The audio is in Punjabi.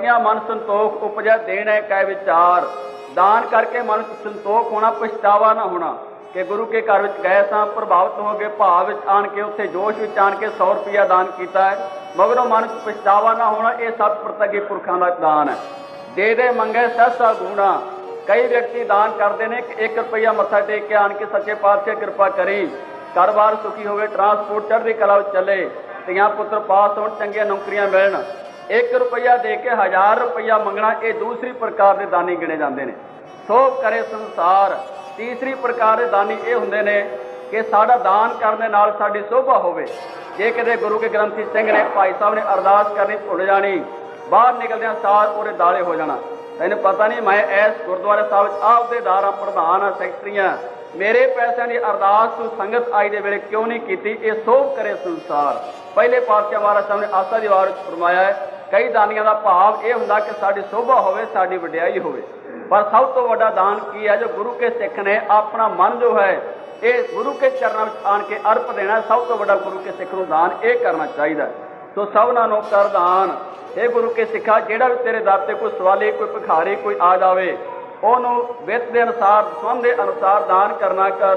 ਦਸੀਆਂ ਮਨ ਸੰਤੋਖ ਉਪਜੈ ਦੇਣੈ ਕੈ ਵਿਚਾਰ। ਦਾਨ ਕਰਕੇ ਮਨ ਸੰਤੋਖ ਹੋਣਾ, ਪਛਤਾਵਾ ਨਾ ਹੋਣਾ। ਕਿ ਗੁਰੂ ਕੇ ਘਰ ਵਿੱਚ ਗਏ ਸਾਂ, ਪ੍ਰਭਾਵਿਤ ਹੋ ਗਏ ਭਾਵ ਵਿੱਚ ਆਣ ਕੇ ਉੱਥੇ ਜੋਸ਼ ਵਿੱਚ ਆਣ ਕੇ 100 ਰੁਪਇਆ ਦਾਨ ਕੀਤਾ ਹੈ। ਮਗਰੋਂ ਮਨ ਚ ਪਛਤਾਵਾ ਨਾ ਹੋਣਾ, ਇਹ ਸਭ ਪ੍ਰਤੱਗੇ ਪੁਰਖਾਂ ਦਾ ਦਾਨ ਹੈ। ਦੇ ਦੇ ਮੰਗੇ ਸਹਸਾ ਗੁਣਾ। ਕਈ ਵਿਅਕਤੀ ਦਾਨ ਕਰਦੇ ਨੇ ਕਿ 1 ਰੁਪਇਆ ਮੱਥਾ ਟੇਕ ਕੇ ਆਣ ਕੇ ਸੱਚੇ ਪਾਤਸ਼ਾਹ ਕਿਰਪਾ ਕਰੀ। ਕਾਰੋਬਾਰ ਸੁਖੀ ਹੋਵੇ ਟਰਾਂਸਪੋਰਟ ਚੜ੍ਹਦੀ ਕਲਾ ਵਿੱਚ ਚੱਲੇ। ਧੀਆਂ ਪੁੱਤਰ ਪਾਸ ਹੋਣ, ਚੰਗੀਆਂ ਨੌਕਰੀਆਂ ਮਿਲਣ। 1 ਰੁਪਇਆ ਦੇ ਕੇ 1000 ਰੁਪਇਆ ਮੰਗਣਾ, ਇਹ ਦੂਸਰੀ ਪ੍ਰਕਾਰ ਦੇ ਦਾਨੀ ਗਿਣੇ ਜਾਂਦੇ ਨੇ। ਸੋਭ ਕਰੇ ਸੰਸਾਰ। ਤੀਸਰੀ ਪ੍ਰਕਾਰ ਦੇ ਦਾਨੀ ਇਹ ਹੁੰਦੇ ਨੇ ਕਿ ਸਾਡਾ ਦਾਨ ਕਰਨ ਦੇ ਨਾਲ ਸਾਡੀ ਸੋਭਾ ਹੋਵੇ। ਜੇ ਕਿਤੇ ਗੁਰੂ ਕੇ ਗ੍ਰੰਥੀ ਸਿੰਘ ਨੇ, ਭਾਈ ਸਾਹਿਬ ਨੇ ਅਰਦਾਸ ਕਰਨੀ ਭੁੱਲ ਜਾਣੀ, ਬਾਹਰ ਨਿਕਲਦਿਆਂ ਸਾਰ ਉਹਦੇ ਦਾਲੇ ਹੋ ਜਾਣਾ। ਤੈਨੂੰ ਪਤਾ ਨਹੀਂ, ਮੈਂ ਇਸ ਗੁਰਦੁਆਰੇ ਸਾਹਿਬ ਆਪਦੇ ਆਪਦੇਦਾਰ ਆ ਪ੍ਰਧਾਨ ਆ ਸੈਕਟਰੀਆਂ ਮੇਰੇ ਪੈਸਿਆਂ ਦੀ ਅਰਦਾਸ ਤੂੰ ਸੰਗਤ ਆਈ ਦੇ ਵੇਲੇ ਕਿਉਂ ਨਹੀਂ ਕੀਤੀ? ਇਹ ਸੋਭ ਕਰੇ ਸੰਸਾਰ। ਪਹਿਲੇ ਪਾਤਸ਼ਾਹ ਮਹਾਰਾਜ ਸਾਹਿਬ ਨੇ ਆਸਾ ਦੀ ਵਾਰ ਵਿੱਚ ਫਰਮਾਇਆ ਹੈ ਕਈ ਦਾਨੀਆਂ ਦਾ ਭਾਵ ਇਹ ਹੁੰਦਾ ਕਿ ਸਾਡੀ ਸੋਭਾ ਹੋਵੇ, ਸਾਡੀ ਵਡਿਆਈ ਹੋਵੇ। ਪਰ ਸਭ ਤੋਂ ਵੱਡਾ ਦਾਨ ਕੀ ਹੈ? ਜੋ ਗੁਰੂ ਕੇ ਸਿੱਖ ਨੇ ਆਪਣਾ ਮਨ ਜੋ ਹੈ, ਇਹ ਗੁਰੂ ਕੇ ਚਰਨਾਂ ਵਿੱਚ ਆਣ ਕੇ ਅਰਪ ਦੇਣਾ ਸਭ ਤੋਂ ਵੱਡਾ ਗੁਰੂ ਕੇ ਸਿੱਖ ਨੂੰ ਦਾਨ ਇਹ ਕਰਨਾ ਚਾਹੀਦਾ ਸੋ ਸਭਨਾਂ ਨੂੰ ਕਰ ਦਾਨ। ਇਹ ਗੁਰੂ ਕੇ ਸਿੱਖਾ, ਜਿਹੜਾ ਵੀ ਤੇਰੇ ਦਰ ਤੇ ਕੋਈ ਸਵਾਲੀ, ਕੋਈ ਭਿਖਾਰੀ, ਕੋਈ ਆ ਜਾਵੇ, ਉਹਨੂੰ ਵਿੱਤ ਦੇ ਅਨੁਸਾਰ, ਸੰਬੰਧ ਦੇ ਅਨੁਸਾਰ ਦਾਨ ਕਰਨਾ ਕਰ।